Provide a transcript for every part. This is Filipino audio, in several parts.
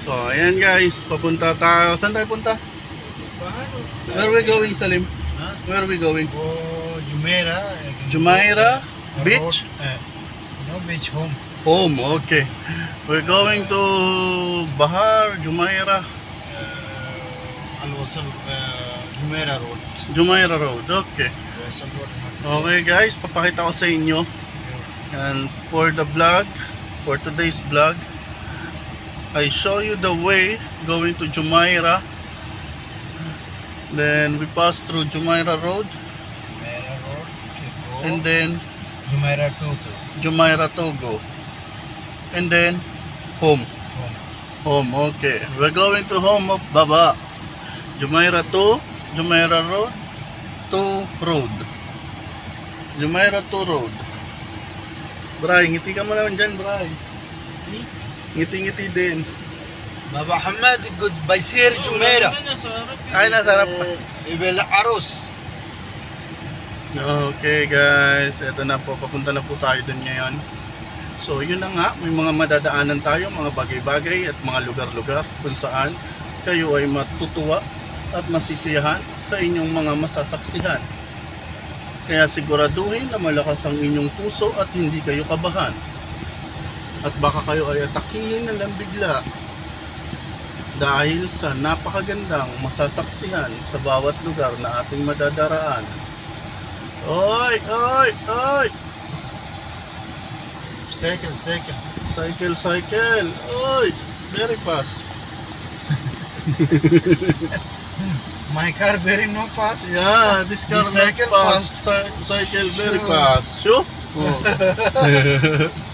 So, ayan guys, papunta tayo. Saan tayo punta? Where we going, Salim? Huh? Where we going? Oh, Jumeirah. Jumeirah Beach? uh, no beach home. Home, okay. We're going to Bahar, Jumeirah, Uh, Al Wasal, uh, Jumeirah Road. Jumeirah Road. Okay. Okay guys, papakita ko sa inyo. And for the vlog, for today's vlog, I show you the way going to Jumeirah. Then we pass through Jumeirah Road Jumeirah Road. to go. and then Jumeirah 2 to Jumeirah Togo. And then home. home. Home, okay. We're going to home of Baba. Jumeirah to Jumeirah Road to Road. Jumeirah to Road. Bray, ngiti ka mo naman dyan, Bray. Ngiti-ngiti din. Baba Hamad goes by Sir Jumeirah. Ay, nasarap pa. Ibel Arus. Okay guys, eto na po, papunta na po tayo dun ngayon. So yun na nga, may mga madadaanan tayo, mga bagay-bagay at mga lugar-lugar kung saan kayo ay matutuwa at masisiyahan sa inyong mga masasaksihan. Kaya siguraduhin na malakas ang inyong puso at hindi kayo kabahan. At baka kayo ay atakihin na lang bigla dahil sa napakagandang masasaksihan sa bawat lugar na ating madadaraan. Oy, oy, oy! Second, second. Cycle, cycle! Oy! Very fast. My car very no fast. Yeah, this car not cycle fast. Cy- cycle very Sure. fast. Sure? Oh.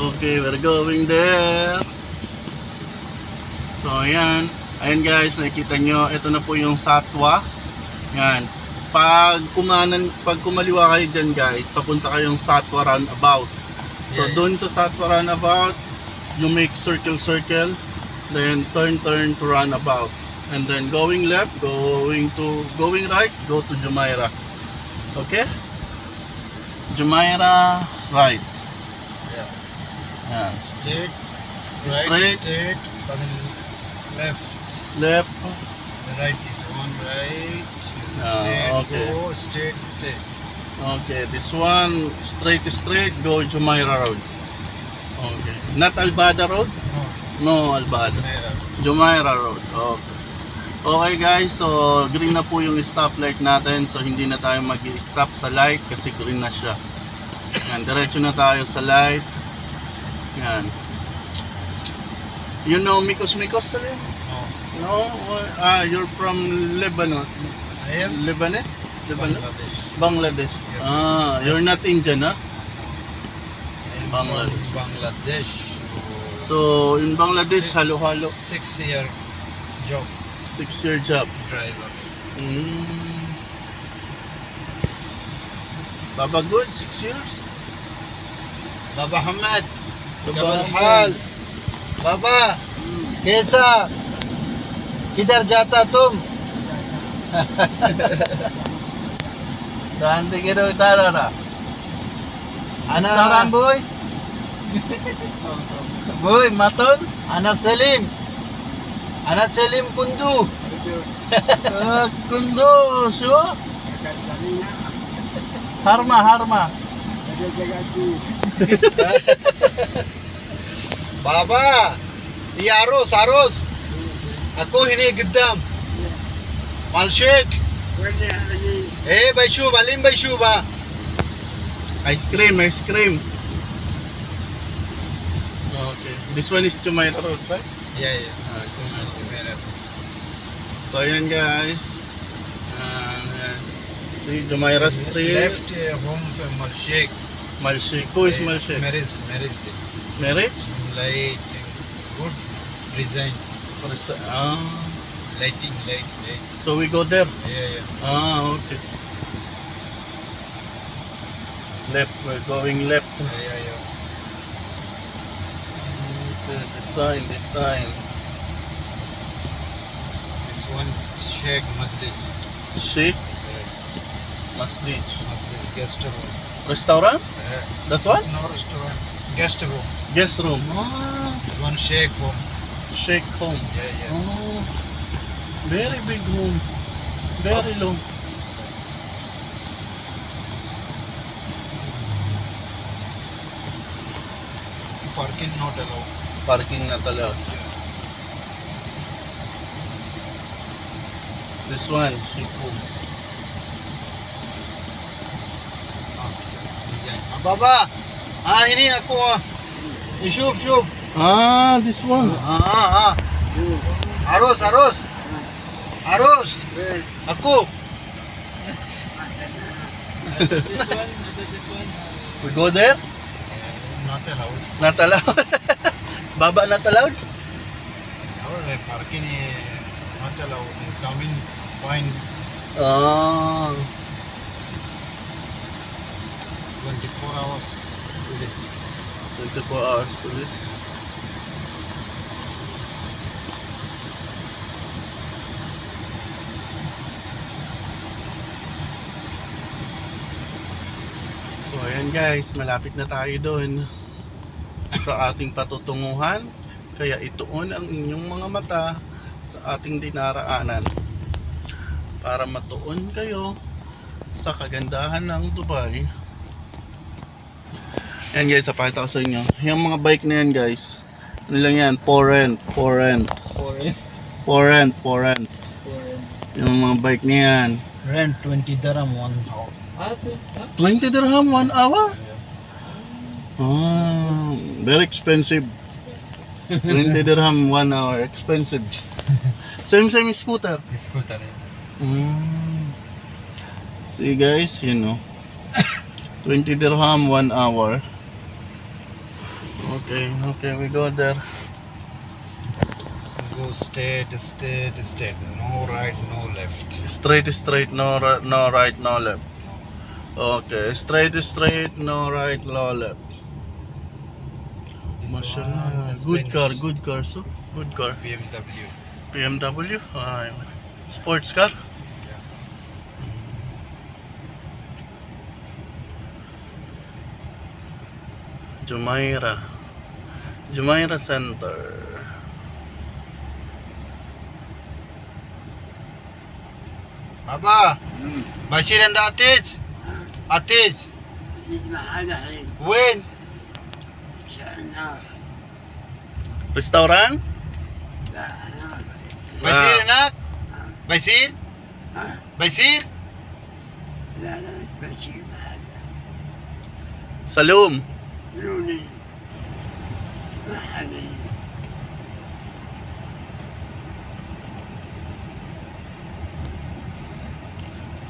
okay, we're going there. So, ayan. Ayan guys, nakikita nyo, ito na po yung Satwa. Yan. Pag kumanan, pag kumaliwa kayo dyan guys, papunta kayong Satwa roundabout. So, Yeah. doon sa Satwa roundabout, you make circle circle, then turn turn to roundabout. And then going left, going to going right, go to Jumeirah. Okay? Jumeirah right. Yan. Straight. Straight. Right, straight. Then left. Left. The right is one right. Ah, straight. okay. Go straight, straight. Okay, this one straight straight go Jumeirah road. Okay. Not Albada road? No. No, Albada. Jumeirah. Jumeirah Road. Okay. Okay guys, so green na po yung stoplight natin. So hindi na tayo mag stop sa light kasi green na siya. Yan, diretso na tayo sa light. Yan. You know Mikos Mikos Salim? No. No? Ah, you're from Lebanon. I am Lebanese? Lebanon? Bangladesh. Bangladesh. Yes. Ah, you're not Indian? I am Bangladesh. Bangladesh. So, in Bangladesh, halo-halo. six year job Six-year job. driver. Mm. Baba good, six years? Baba Hamad. Baba Jabal Hamad. Hal. Baba, कैसा किधर जाता तुम Saan tingin daw tala na? Restaurant, Ana boy? boy, maton? Ana Salim Ana Salim Kundu Ah, kundo, sure? Harma, harma. Baba Di Aros ini gedam Malshik Eh Baishu Balim Baishu ba Ice cream, ice cream. Okay. This one is Jumeirah Road, right? Ya ya Ah, So, ayan guys. Ayan. See, Jumeirah Street. Left uh, home from Malshik Malshik. Who is Malshik? Marriage Marriage day Marriage? light good design Ah. lighting light light So we go there. yeah yeah Ah, okay. Left, we're going left. yeah yeah, yeah. Okay, the sign, the sign. this one is Sheikh Majlis Sheikh uh, Masjid. Majlis guest room Restaurant? uh, That's what? no restaurant guest room. Guest room. Ah, One shake room. shake home. Yeah, yeah. Oh, very big room. Very long. Parking not allowed. Parking na talaga. This one, shake home. Baba. Ah, ini aku ah. Shuf, shuf. Ah, this one. Ah, ah, ah. Harus, harus. Harus. Aku. We go there? Not allowed. Not allowed. Baba not allowed? Oh, like parking not allowed. Come in, fine. Ah. 24 hours. Police. 24 hours police. So ayan guys, malapit na tayo doon sa ating patutunguhan. Kaya ituon ang inyong mga mata sa ating dinaraanan para matuon kayo sa kagandahan ng Dubai. Yan guys, sapakita ko sa inyo. Yung mga bike na yan guys. Ano lang yan? For rent, for rent. For rent, for rent. Yung mga bike na yan. Rent 20 dirham one house. 20 dirham, 1 hour? Ah, very expensive. 20 dirham, 1 hour. Expensive. Same, same scooter. Scooter. Mm. See guys, you know. 20 dirham, 1 hour. Okay, okay, we go there. Go straight, straight, straight. No right, no left. Straight, straight, no, ri- no right, no left. Okay, straight, straight, no right, no left. Mashallah, good car, good car, so good car. BMW. BMW, ah, sports car. Jumeirah, Jumeirah Center. Baba. Bashir and Atiz. Atiz. When? Restaurant? Bashir Ah. anak? Bashir? Bashir? لا لا مش بشير هذا Salum. لوني ما حدا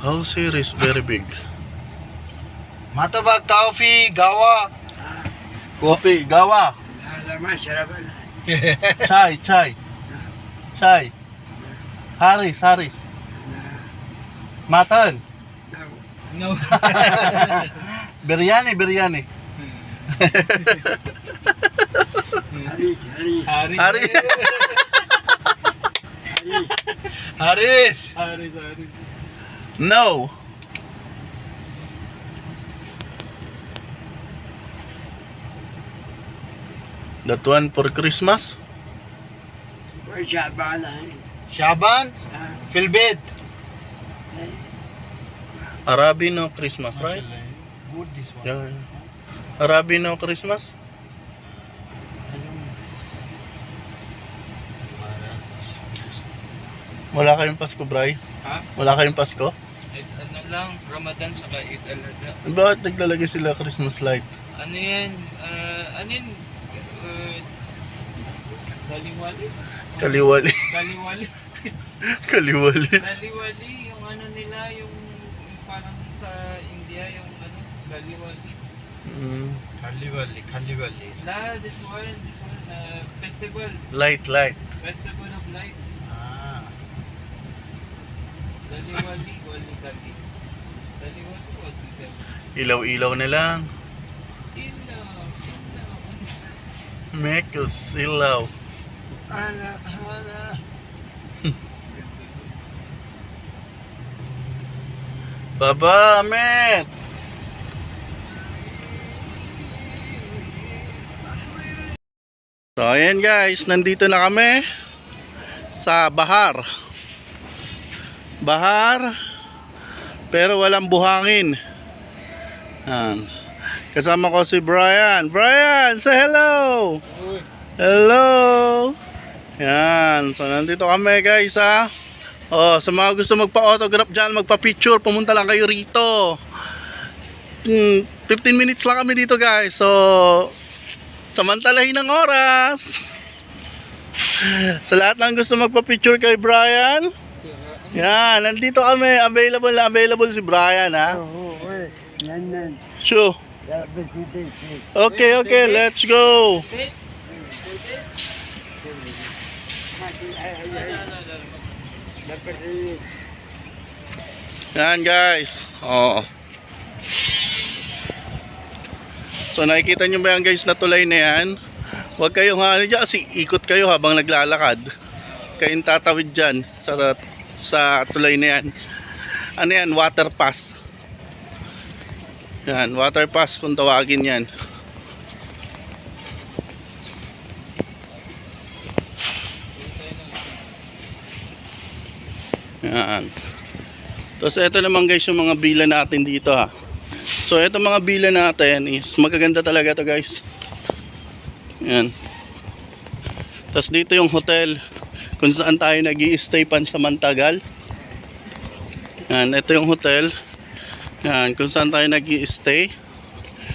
House here is very big. Matabag coffee, gawa. Coffee, gawa. chai, chai. Chai. Haris, Haris. Matan. No. biryani, biryani. Hmm. Hari, Hari. Hari. Haris. Haris, Haris. No. That one for Christmas? For Shaban. Eh? Shaban? Uh, Filbit. Eh? Christmas, right? Good this one. Yeah. Arabi no Christmas? Wala kayong Pasko, Bray? Ha? Wala kayong Pasko? Eid, ano lang, Ramadan saka Eid al-Adha. Bakit naglalagay sila Christmas light? Ano yan? ah, ano yan? Uh, Kaliwali? Kaliwali. Kaliwali. Kaliwali. Kaliwali, yung ano nila, yung, yung parang sa India, yung ano, Kaliwali. Mm. Khalliwali, Khalliwali. La, this one, this one, uh, festival. Light, light. Festival of Lights. Ah. Kaliwali, wali kali. Kaliwali, wali kali. Ilaw-ilaw na lang. Mekos, ilaw. Ala, ala. Baba, Met! So, ayan guys, nandito na kami sa Bahar. Bahar, pero walang buhangin. Yan. Kasama ko si Brian. Brian, say hello! Hello! Yan. So, nandito kami guys ha. Oh, sa mga gusto magpa-autograph dyan, magpa-picture, pumunta lang kayo rito. Hmm, 15 minutes lang kami dito guys. So, samantalahin ng oras. Sa lahat ng gusto magpa-picture kay Brian, yan, nandito kami. Available na available si Brian ha. Oo, eh. Yan, yan. Sure. Okay, okay, let's go. Yan guys. Oo. So nakikita nyo ba yan guys na tulay na yan? Huwag kayong ano dyan kasi ikot kayo habang naglalakad. Kayong tatawid dyan sa, sa tulay na yan. Ano yan? Water pass. Yan, water pass kung tawagin yan. Yan. Tapos ito naman guys yung mga bila natin dito ha. So ito mga bila natin is magaganda talaga to guys. Yan. Tapos dito yung hotel kung saan tayo nag stay pansamantagal. Yan, ito yung hotel. Yan, kung saan tayo nag stay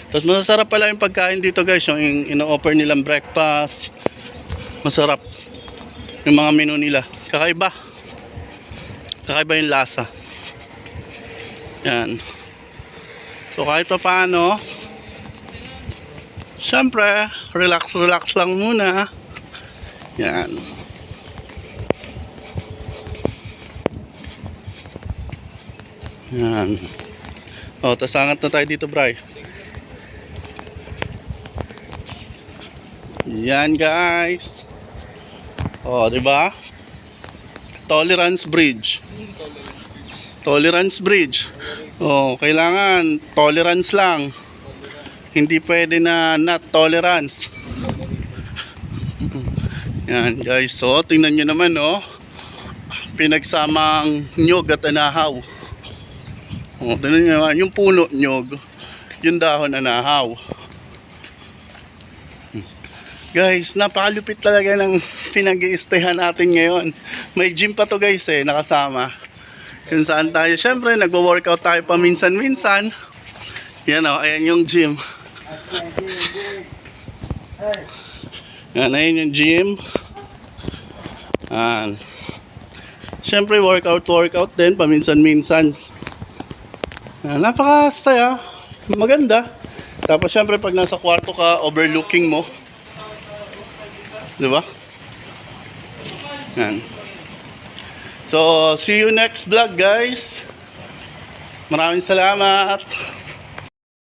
Tapos masasarap pala yung pagkain dito guys, yung in- ino-offer nilang breakfast. Masarap yung mga menu nila. Kakaiba. Kakaiba yung lasa. Yan. So kahit pa paano, syempre, relax relax lang muna. Yan. Yan. O, tas angat na tayo dito, Bray. Yan, guys. O, di ba? Tolerance Bridge. Tolerance Bridge. Oh, kailangan tolerance lang. Hindi pwede na not tolerance. Yan guys, so tingnan nyo naman oh. Pinagsamang nyog at anahaw. Oh, tingnan nyo naman, yung puno nyog, yung dahon anahaw. Guys, napakalupit talaga ng pinag natin ngayon. May gym pa to guys eh, nakasama kung saan tayo. Siyempre, nagwo-workout tayo paminsan-minsan. Yan o, ayan yung gym. Yan, ayan yung gym. Yan. Siyempre, workout, workout din, paminsan-minsan. Yan, napakasaya. Maganda. Tapos, siyempre, pag nasa kwarto ka, overlooking mo. Di ba? Yan. So, see you next vlog guys. Maraming salamat.